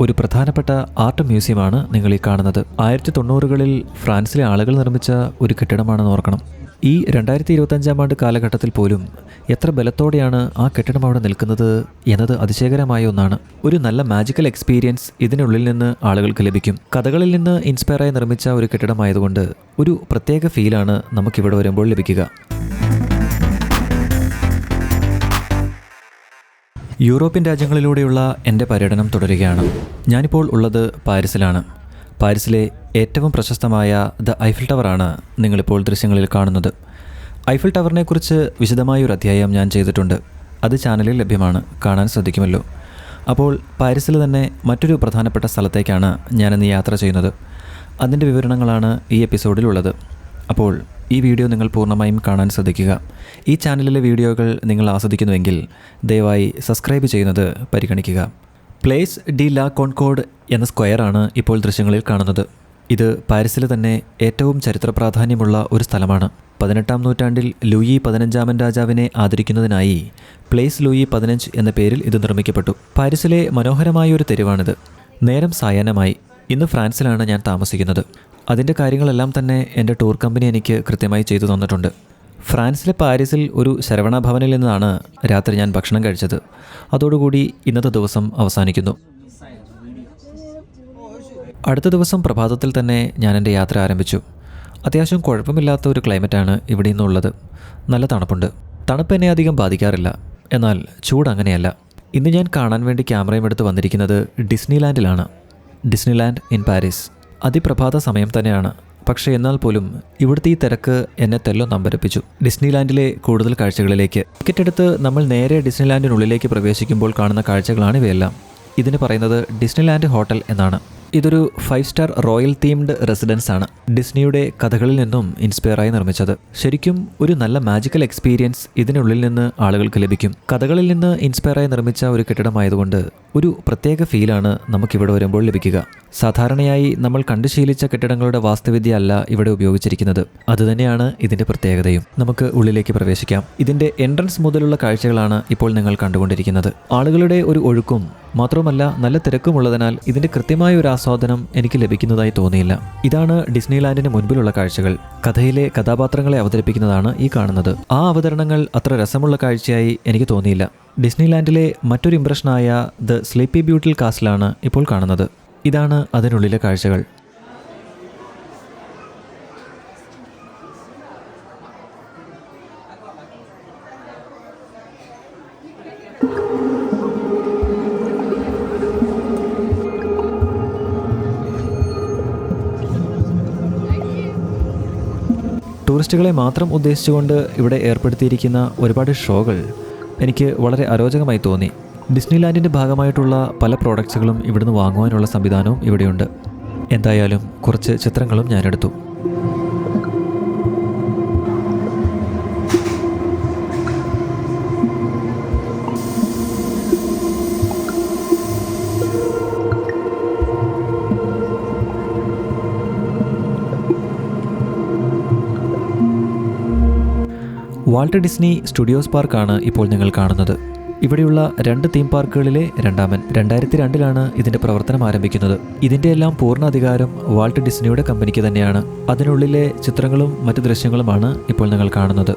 ഒരു പ്രധാനപ്പെട്ട ആർട്ട് മ്യൂസിയമാണ് നിങ്ങൾ ഈ കാണുന്നത്. ആയിരത്തി തൊണ്ണൂറുകളിൽ ഫ്രാൻസിലെ ആളുകൾ നിർമ്മിച്ച ഒരു കെട്ടിടമാണെന്ന് ഓർക്കണം. ഈ രണ്ടായിരത്തി ഇരുപത്തഞ്ചാം ആണ്ട് കാലഘട്ടത്തിൽ പോലും എത്ര ബലത്തോടെയാണ് ആ കെട്ടിടം അവിടെ നിൽക്കുന്നത് എന്നത് അതിശയകരമായ ഒന്നാണ്. ഒരു നല്ല മാജിക്കൽ എക്സ്പീരിയൻസ് ഇതിനുള്ളിൽ നിന്ന് ആളുകൾക്ക് ലഭിക്കും. കഥകളിൽ നിന്ന് ഇൻസ്പയറായി നിർമ്മിച്ച ഒരു കെട്ടിടമായതുകൊണ്ട് ഒരു പ്രത്യേക ഫീലാണ് നമുക്കിവിടെ വരുമ്പോൾ ലഭിക്കുക. യൂറോപ്യൻ രാജ്യങ്ങളിലൂടെയുള്ള എന്റെ പര്യടനം തുടരുകയാണ്. ഞാനിപ്പോൾ ഉള്ളത് പാരീസിലാണ്. പാരീസിലെ ഏറ്റവും പ്രശസ്തമായ ദ ഐഫിൽ ടവറാണ് നിങ്ങളിപ്പോൾ ദൃശ്യങ്ങളിൽ കാണുന്നത്. ഐഫിൽ ടവറിനെക്കുറിച്ച് വിശദമായ ഒരു അധ്യായം ഞാൻ ചെയ്തിട്ടുണ്ട്. അത് ചാനലിൽ ലഭ്യമാണ്. കാണാൻ ശ്രദ്ധിക്കുമല്ലോ. അപ്പോൾ പാരീസിൽ തന്നെ മറ്റൊരു പ്രധാനപ്പെട്ട സ്ഥലത്തേക്കാണ് ഞാനിന്ന് യാത്ര ചെയ്യുന്നത്. അതിന്റെ വിവരണങ്ങളാണ് ഈ എപ്പിസോഡിലുള്ളത്. അപ്പോൾ ഈ വീഡിയോ നിങ്ങൾ പൂർണമായും കാണാൻ ശ്രദ്ധിക്കുക. ഈ ചാനലിലെ വീഡിയോകൾ നിങ്ങൾ ആസ്വദിക്കുന്നുവെങ്കിൽ ദയവായി സബ്സ്ക്രൈബ് ചെയ്യുന്നത് പരിഗണിക്കുക. പ്ലേസ് ഡി ലാ കോൺകോഡ് എന്ന സ്ക്വയറാണ് ഇപ്പോൾ ദൃശ്യങ്ങളിൽ കാണുന്നത്. ഇത് പാരീസിലെ തന്നെ ഏറ്റവും ചരിത്ര പ്രാധാന്യമുള്ള ഒരു സ്ഥലമാണ്. പതിനെട്ടാം നൂറ്റാണ്ടിൽ ലൂയി പതിനഞ്ചാമൻ രാജാവിനെ ആദരിക്കുന്നതിനായി പ്ലേസ് ലൂയി പതിനഞ്ച് എന്ന പേരിൽ ഇത് നിർമ്മിക്കപ്പെട്ടു. പാരീസിലെ മനോഹരമായ ഒരു തെരുവാണിത്. നേരം സായാഹ്നമായി. ഇന്ന് ഫ്രാൻസിലാണ് ഞാൻ താമസിക്കുന്നത്. അതിന്റെ കാര്യങ്ങളെല്ലാം തന്നെ എന്റെ ടൂർ കമ്പനി എനിക്ക് കൃത്യമായി ചെയ്തു തന്നിട്ടുണ്ട്. ഫ്രാൻസിലെ പാരീസിൽ ഒരു ശരവണ ഭവനിൽ നിന്നാണ് രാത്രി ഞാൻ ഭക്ഷണം കഴിച്ചത്. അതോടുകൂടി ഇന്നത്തെ ദിവസം അവസാനിക്കുന്നു. അടുത്ത ദിവസം പ്രഭാതത്തിൽ തന്നെ ഞാൻ എന്റെ യാത്ര ആരംഭിച്ചു. അത്യാവശ്യം കുഴപ്പമില്ലാത്ത ഒരു ക്ലൈമറ്റാണ് ഇവിടെ നിന്നുള്ളത് നല്ല തണുപ്പുണ്ട്. തണുപ്പ് എന്നെ അധികം ബാധിക്കാറില്ല. എന്നാൽ ചൂട് അങ്ങനെയല്ല. ഇന്ന് ഞാൻ കാണാൻ വേണ്ടി ക്യാമറയും എടുത്ത് വന്നിരിക്കുന്നത് ഡിസ്നിലാൻഡിലാണ്. Disneyland in Paris. അതിപ്രഭാത സമയം തന്നെയാണ്. പക്ഷേ എന്നാൽ പോലും ഇവിടുത്തെ ഈ തിരക്ക് എന്നെ തെല്ലോ നമ്പരപ്പിച്ചു. ഡിസ്നിലാൻഡിലെ കൂടുതൽ കാഴ്ചകളിലേക്ക്. ടിക്കറ്റ് എടുത്ത് നമ്മൾ നേരെ ഡിസ്നിലാൻഡിനുള്ളിലേക്ക് പ്രവേശിക്കുമ്പോൾ കാണുന്ന കാഴ്ചകളാണ് ഇവയെല്ലാം. ഇതിന് പറയുന്നത് ഡിസ്നിലാൻഡ് ഹോട്ടൽ എന്നാണ്. ഇതൊരു five star royal themed residence ആണ്. ഡിസ്നിയുടെ കഥകളിൽ നിന്നും ഇൻസ്പയറായി നിർമ്മിച്ചത്. ശരിക്കും ഒരു നല്ല മാജിക്കൽ എക്സ്പീരിയൻസ് ഇതിനുള്ളിൽ നിന്ന് ആളുകൾക്ക് ലഭിക്കും. കഥകളിൽ നിന്ന് ഇൻസ്പയറായി നിർമ്മിച്ച ഒരു കെട്ടിടമായതുകൊണ്ട് ഒരു പ്രത്യേക ഫീലാണ് നമുക്കിവിടെ വരുമ്പോൾ ലഭിക്കുക. സാധാരണയായി നമ്മൾ കണ്ടു ശീലിച്ച കെട്ടിടങ്ങളുടെ വാസ്തുവിദ്യ അല്ല ഇവിടെ ഉപയോഗിച്ചിരിക്കുന്നത്. അതുതന്നെയാണ് ഇതിന്റെ പ്രത്യേകതയും. നമുക്ക് ഉള്ളിലേക്ക് പ്രവേശിക്കാം. ഇതിന്റെ എൻട്രൻസ് മുതലുള്ള കാഴ്ചകളാണ് ഇപ്പോൾ നിങ്ങൾ കണ്ടുകൊണ്ടിരിക്കുന്നത്. ആളുകളുടെ ഒരു ഒഴുക്കും മാത്രവുമല്ല നല്ല തിരക്കുമുള്ളതിനാൽ ഇതിന്റെ കൃത്യമായ ഒരു ആസ്വാദനം എനിക്ക് ലഭിക്കുന്നതായി തോന്നിയില്ല. ഇതാണ് ഡിസ്നിലാൻഡിന് മുൻപിലുള്ള കാഴ്ചകൾ. കഥയിലെ കഥാപാത്രങ്ങളെ അവതരിപ്പിക്കുന്നതാണ് ഈ കാണുന്നത്. ആ അവതരണങ്ങൾ അത്ര രസമുള്ള കാഴ്ചയായി എനിക്ക് തോന്നിയില്ല. ഡിസ്നിലാൻഡിലെ മറ്റൊരു ഇംപ്രഷനായ ദ സ്ലീപ്പി ബ്യൂട്ടിൽ കാസിലാണ് ഇപ്പോൾ കാണുന്നത്. ഇതാണ് അതിനുള്ളിലെ കാഴ്ചകൾ. ടൂറിസ്റ്റുകളെ മാത്രം ഉദ്ദേശിച്ചുകൊണ്ട് ഇവിടെ ഏർപ്പെടുത്തിയിരിക്കുന്ന ഒരുപാട് ഷോകൾ എനിക്ക് വളരെ അരോചകമായി തോന്നി. ഡിസ്നിലാൻഡിന്റെ ഭാഗമായിട്ടുള്ള പല പ്രോഡക്ട്സുകളും ഇവിടുന്ന് വാങ്ങുവാനുള്ള സംവിധാനവും ഇവിടെയുണ്ട്. എന്തായാലും കുറച്ച് ചിത്രങ്ങളും ഞാനെടുത്തു. വാൾട്ട് ഡിസ്നി സ്റ്റുഡിയോസ് പാർക്കാണ് ഇപ്പോൾ നിങ്ങൾ കാണുന്നത്. ഇവിടെയുള്ള രണ്ട് തീം പാർക്കുകളിലെ രണ്ടാമൻ രണ്ടായിരത്തി രണ്ടിലാണ് ഇതിന്റെ പ്രവർത്തനം ആരംഭിക്കുന്നത്. ഇതിന്റെ എല്ലാം പൂർണ അധികാരം വാൾട്ട് ഡിസ്നിയുടെ കമ്പനിക്ക് തന്നെയാണ്. അതിനുള്ളിലെ ചിത്രങ്ങളും മറ്റു ദൃശ്യങ്ങളുമാണ് ഇപ്പോൾ നിങ്ങൾ കാണുന്നത്.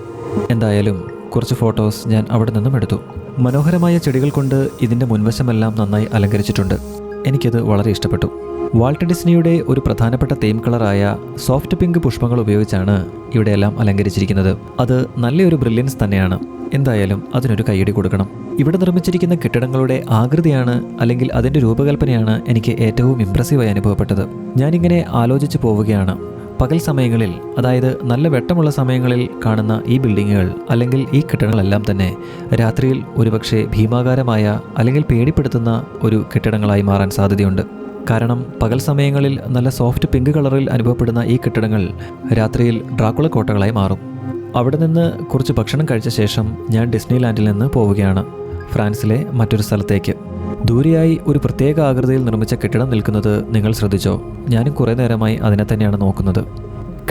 എന്തായാലും കുറച്ച് ഫോട്ടോസ് ഞാൻ അവിടെ നിന്നും എടുത്തു. മനോഹരമായ ചെടികൾ കൊണ്ട് ഇതിന്റെ മുൻവശമെല്ലാം നന്നായി അലങ്കരിച്ചിട്ടുണ്ട്. എനിക്കത് വളരെ ഇഷ്ടപ്പെട്ടു. വാൾട്ട് ഡിസ്നിയുടെ ഒരു പ്രധാനപ്പെട്ട തീം കളറായ സോഫ്റ്റ് പിങ്ക് പുഷ്പങ്ങൾ ഉപയോഗിച്ചാണ് ഇവിടെയെല്ലാം അലങ്കരിച്ചിരിക്കുന്നത്. അത് നല്ലൊരു ബ്രില്യൻസ് തന്നെയാണ്. എന്തായാലും അതിനൊരു കൈയടി കൊടുക്കണം. ഇവിടെ നിർമ്മിച്ചിരിക്കുന്ന കെട്ടിടങ്ങളുടെ ആകൃതിയാണ് അല്ലെങ്കിൽ അതിന്റെ രൂപകൽപ്പനയാണ് എനിക്ക് ഏറ്റവും ഇമ്പ്രസീവായി അനുഭവപ്പെട്ടത്. ഞാനിങ്ങനെ ആലോചിച്ച് പോവുകയാണ്. പകൽ സമയങ്ങളിൽ അതായത് നല്ല വെട്ടമുള്ള സമയങ്ങളിൽ കാണുന്ന ഈ ബിൽഡിങ്ങുകൾ അല്ലെങ്കിൽ ഈ കെട്ടിടങ്ങളെല്ലാം തന്നെ രാത്രിയിൽ ഒരുപക്ഷെ ഭീമാകാരമായ അല്ലെങ്കിൽ പേടിപ്പെടുത്തുന്ന ഒരു കെട്ടിടങ്ങളായി മാറാൻ സാധ്യതയുണ്ട്. കാരണം പകൽ സമയങ്ങളിൽ നല്ല സോഫ്റ്റ് പിങ്ക് കളറിൽ അനുഭവപ്പെടുന്ന ഈ കെട്ടിടങ്ങൾ രാത്രിയിൽ ഡ്രാക്കുള കോട്ടകളായി മാറും. അവിടെ നിന്ന് കുറച്ച് ഭക്ഷണം കഴിച്ച ശേഷം ഞാൻ ഡിസ്നി ലാൻഡിൽ നിന്ന് പോവുകയാണ്. ഫ്രാൻസിലെ മറ്റൊരു സ്ഥലത്തേക്ക്. ദൂരെയായി ഒരു പ്രത്യേക ആകൃതിയിൽ നിർമ്മിച്ച കെട്ടിടം നിൽക്കുന്നത് നിങ്ങൾ ശ്രദ്ധിച്ചോ? ഞാനും കുറേ നേരമായി അതിനെ തന്നെയാണ് നോക്കുന്നത്.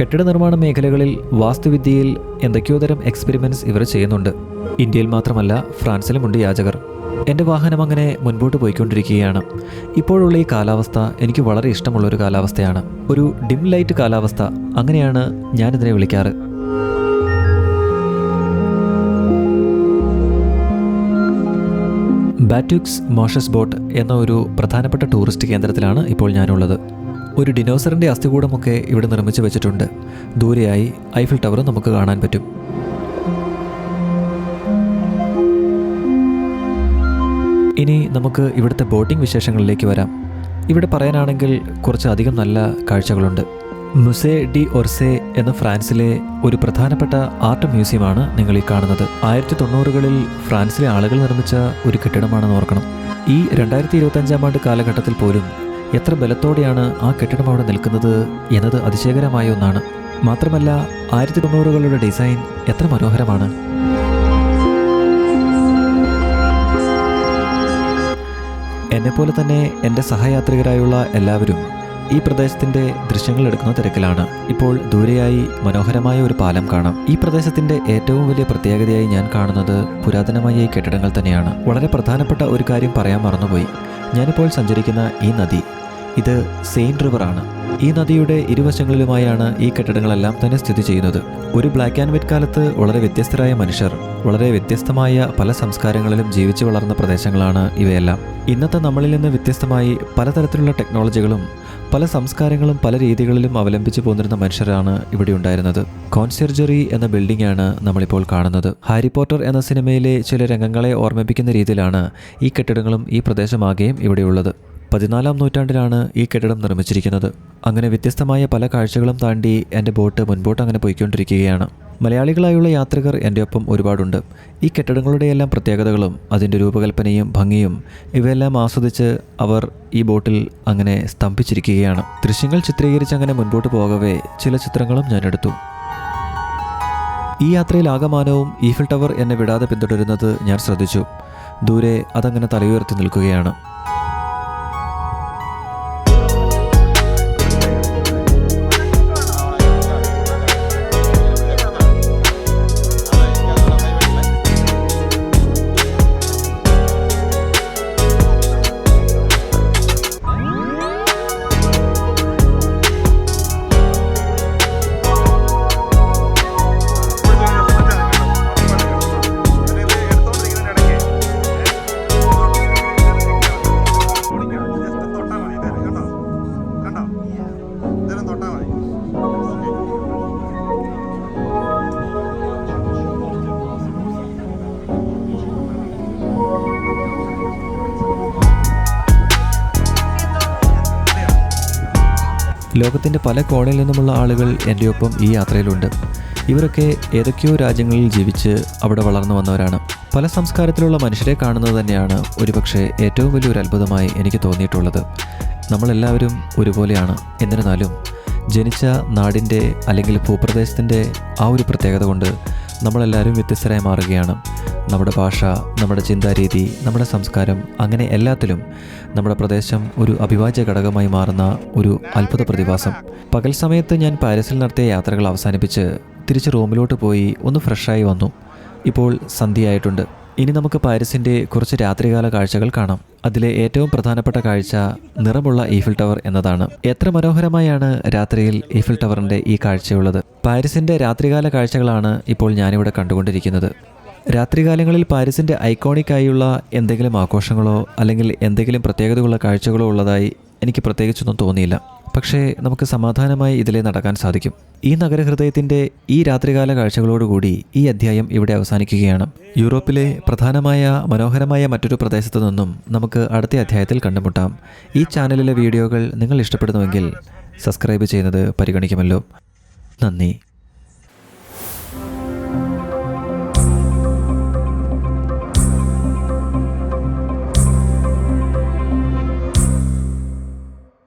കെട്ടിട നിർമ്മാണ മേഖലകളിൽ വാസ്തുവിദ്യയിൽ എന്തൊക്കെയോ തരം എക്സ്പെരിമെന്റ്സ് ഇവർ ചെയ്യുന്നുണ്ട്. ഇന്ത്യയിൽ മാത്രമല്ല ഫ്രാൻസിലുമുണ്ട് യാചകർ. എന്റെ വാഹനം അങ്ങനെ മുൻപോട്ട് പോയിക്കൊണ്ടിരിക്കുകയാണ്. ഇപ്പോഴുള്ള ഈ കാലാവസ്ഥ എനിക്ക് വളരെ ഇഷ്ടമുള്ള ഒരു കാലാവസ്ഥയാണ്. ഒരു ഡിം ലൈറ്റ് കാലാവസ്ഥ. അങ്ങനെയാണ് ഞാനിതിനെ വിളിക്കാറ്. ബാറ്റുക്സ് മോഷസ് ബോട്ട് എന്ന ഒരു പ്രധാനപ്പെട്ട ടൂറിസ്റ്റ് കേന്ദ്രത്തിലാണ് ഇപ്പോൾ ഞാനുള്ളത്. ഒരു ഡിനോസറിന്റെ അസ്ഥികൂടമൊക്കെ ഇവിടെ നിർമ്മിച്ചു വെച്ചിട്ടുണ്ട്. ദൂരെയായി ഐഫിൽ ടവർ നമുക്ക് കാണാൻ പറ്റും. ഇനി നമുക്ക് ഇവിടുത്തെ ബോട്ടിംഗ് വിശേഷങ്ങളിലേക്ക് വരാം. ഇവിടെ പറയാനാണെങ്കിൽ കുറച്ചധികം നല്ല കാഴ്ചകളുണ്ട്. മുസേ ഡി ഒർസെ എന്ന ഫ്രാൻസിലെ ഒരു പ്രധാനപ്പെട്ട ആർട്ട് മ്യൂസിയമാണ് നിങ്ങൾ ഈ കാണുന്നത്. ആയിരത്തി തൊണ്ണൂറുകളിൽ ഫ്രാൻസിലെ ആളുകൾ നിർമ്മിച്ച ഒരു കെട്ടിടമാണെന്ന് ഓർക്കണം. ഈ രണ്ടായിരത്തി ഇരുപത്തഞ്ചാം ആണ്ട് കാലഘട്ടത്തിൽ പോലും എത്ര ബലത്തോടെയാണ് ആ കെട്ടിടം അവിടെ നിൽക്കുന്നത് എന്നത് അതിശയകരമായ ഒന്നാണ്. മാത്രമല്ല ആയിരത്തി തൊണ്ണൂറുകളുടെ ഡിസൈൻ എത്ര മനോഹരമാണ്. എന്നെപ്പോലെ തന്നെ എന്റെ സഹയാത്രികരായുള്ള എല്ലാവരും ഈ പ്രദേശത്തിന്റെ ദൃശ്യങ്ങൾ എടുക്കുന്ന തിരക്കിലാണ്. ഇപ്പോൾ ദൂരെയായി മനോഹരമായ ഒരു പാലം കാണാം. ഈ പ്രദേശത്തിന്റെ ഏറ്റവും വലിയ പ്രത്യേകതയായി ഞാൻ കാണുന്നത് പുരാതനമായ ഈ കെട്ടിടങ്ങൾ തന്നെയാണ്. വളരെ പ്രധാനപ്പെട്ട ഒരു കാര്യം പറയാൻ മറന്നുപോയി. ഞാനിപ്പോൾ സഞ്ചരിക്കുന്ന ഈ നദി ഇത് സെയിൻ റിവർ ആണ്. ഈ നദിയുടെ ഇരുവശങ്ങളിലുമായാണ് ഈ കെട്ടിടങ്ങളെല്ലാം തന്നെ സ്ഥിതി ചെയ്യുന്നത്. ഒരു ബ്ലാക്ക് ആൻഡ് വൈറ്റ് കാലത്ത് വളരെ വ്യത്യസ്തരായ മനുഷ്യർ വളരെ വ്യത്യസ്തമായ പല സംസ്കാരങ്ങളിലും ജീവിച്ചു വളർന്ന പ്രദേശങ്ങളാണ് ഇവയെല്ലാം. ഇന്നത്തെ നമ്മളിൽ നിന്ന് വ്യത്യസ്തമായി പലതരത്തിലുള്ള ടെക്നോളജികളും പല സംസ്കാരങ്ങളും പല രീതികളിലും അവലംബിച്ചു പോന്നിരുന്ന മനുഷ്യരാണ് ഇവിടെ ഉണ്ടായിരുന്നത്. കോൺസെർജറി എന്ന ബിൽഡിംഗ് ആണ് നമ്മളിപ്പോൾ കാണുന്നത്. ഹാരി പോട്ടർ എന്ന സിനിമയിലെ ചില രംഗങ്ങളെ ഓർമ്മിപ്പിക്കുന്ന രീതിയിലാണ് ഈ കെട്ടിടങ്ങളും ഈ പ്രദേശമാകെയും ഇവിടെയുള്ളത്. പതിനാലാം നൂറ്റാണ്ടിലാണ് ഈ കെട്ടിടം നിർമ്മിച്ചിരിക്കുന്നത്. അങ്ങനെ വ്യത്യസ്തമായ പല കാഴ്ചകളും താണ്ടി എന്റെ ബോട്ട് മുൻപോട്ട് അങ്ങനെ പോയിക്കൊണ്ടിരിക്കുകയാണ്. മലയാളികളായുള്ള യാത്രികർ എന്റെ ഒപ്പം ഒരുപാടുണ്ട്. ഈ കെട്ടിടങ്ങളുടെയെല്ലാം പ്രത്യേകതകളും അതിന്റെ രൂപകൽപ്പനയും ഭംഗിയും ഇവയെല്ലാം ആസ്വദിച്ച് അവർ ഈ ബോട്ടിൽ അങ്ങനെ സ്തംഭിച്ചിരിക്കുകയാണ്. ദൃശ്യങ്ങൾ ചിത്രീകരിച്ച് അങ്ങനെ മുൻപോട്ട് പോകവേ ചില ചിത്രങ്ങളും ഞാൻ എടുത്തു. ഈ യാത്രയിൽ ആകമാനവും ഈഫിൽ ടവർ എന്നെ വിടാതെ പിന്തുടരുന്നത് ഞാൻ ശ്രദ്ധിച്ചു. ദൂരെ അതങ്ങനെ തലയുയർത്തി നിൽക്കുകയാണ്. ലോകത്തിന്റെ പല കോണിൽ നിന്നുമുള്ള ആളുകൾ എന്റെ ഒപ്പം ഈ യാത്രയിലുണ്ട്. ഇവരൊക്കെ ഏതൊക്കെയോ രാജ്യങ്ങളിൽ ജീവിച്ച് അവിടെ വളർന്നു വന്നവരാണ്. പല സംസ്കാരത്തിലുള്ള മനുഷ്യരെ കാണുന്നത് തന്നെയാണ് ഒരുപക്ഷെ ഏറ്റവും വലിയൊരു അത്ഭുതമായി എനിക്ക് തോന്നിയിട്ടുള്ളത്. നമ്മളെല്ലാവരും ഒരുപോലെയാണ്. എന്നിരുന്നാലും ജനിച്ച നാടിന്റെ അല്ലെങ്കിൽ ഭൂപ്രദേശത്തിന്റെ ആ ഒരു പ്രത്യേകത കൊണ്ട് നമ്മളെല്ലാവരും വ്യത്യസ്തരായി മാറുകയാണ്. നമ്മുടെ ഭാഷ നമ്മുടെ ചിന്താരീതി നമ്മുടെ സംസ്കാരം അങ്ങനെ എല്ലാത്തിലും നമ്മുടെ പ്രദേശം ഒരു അഭിവാജ്യ ഘടകമായി മാറുന്ന ഒരു അത്ഭുത പ്രതിഭാസം. പകൽ സമയത്ത് ഞാൻ പാരീസിൽ നടത്തിയ യാത്രകൾ അവസാനിപ്പിച്ച് തിരിച്ച് റൂമിലോട്ട് പോയി ഒന്ന് ഫ്രഷായി വന്നു. ഇപ്പോൾ സന്ധ്യയായിട്ടുണ്ട്. ഇനി നമുക്ക് പാരീസിന്റെ കുറച്ച് രാത്രികാല കാഴ്ചകൾ കാണാം. അതിലെ ഏറ്റവും പ്രധാനപ്പെട്ട കാഴ്ച നിറമുള്ള ഈഫിൽ ടവർ എന്നതാണ്. എത്ര മനോഹരമായാണ് രാത്രിയിൽ ഈഫിൽ ടവറിന്റെ ഈ കാഴ്ചയുള്ളത്. പാരീസിന്റെ രാത്രികാല കാഴ്ചകളാണ് ഇപ്പോൾ ഞാനിവിടെ കണ്ടുകൊണ്ടിരിക്കുന്നത്. രാത്രികാലങ്ങളിൽ പാരീസിന്റെ ഐക്കോണിക്കായുള്ള എന്തെങ്കിലും ആഘോഷങ്ങളോ അല്ലെങ്കിൽ എന്തെങ്കിലും പ്രത്യേകതയുള്ള കാഴ്ചകളോ ഉള്ളതായി എനിക്ക് പ്രത്യേകിച്ചൊന്നും തോന്നിയില്ല. പക്ഷേ നമുക്ക് സമാധാനമായി ഇതിലേ നടക്കാൻ സാധിക്കും. ഈ നഗരഹൃദയത്തിന്റെ ഈ രാത്രികാല കാഴ്ചകളോടുകൂടി ഈ അധ്യായം ഇവിടെ അവസാനിക്കുകയാണ്. യൂറോപ്പിലെ പ്രധാനമായ മനോഹരമായ മറ്റൊരു പ്രദേശത്തു നിന്നും നമുക്ക് അടുത്ത അധ്യായത്തിൽ കണ്ടുമുട്ടാം. ഈ ചാനലിലെ വീഡിയോകൾ നിങ്ങൾ ഇഷ്ടപ്പെടുന്നുവെങ്കിൽ സബ്സ്ക്രൈബ് ചെയ്യുന്നത് പരിഗണിക്കുമല്ലോ. നന്ദി.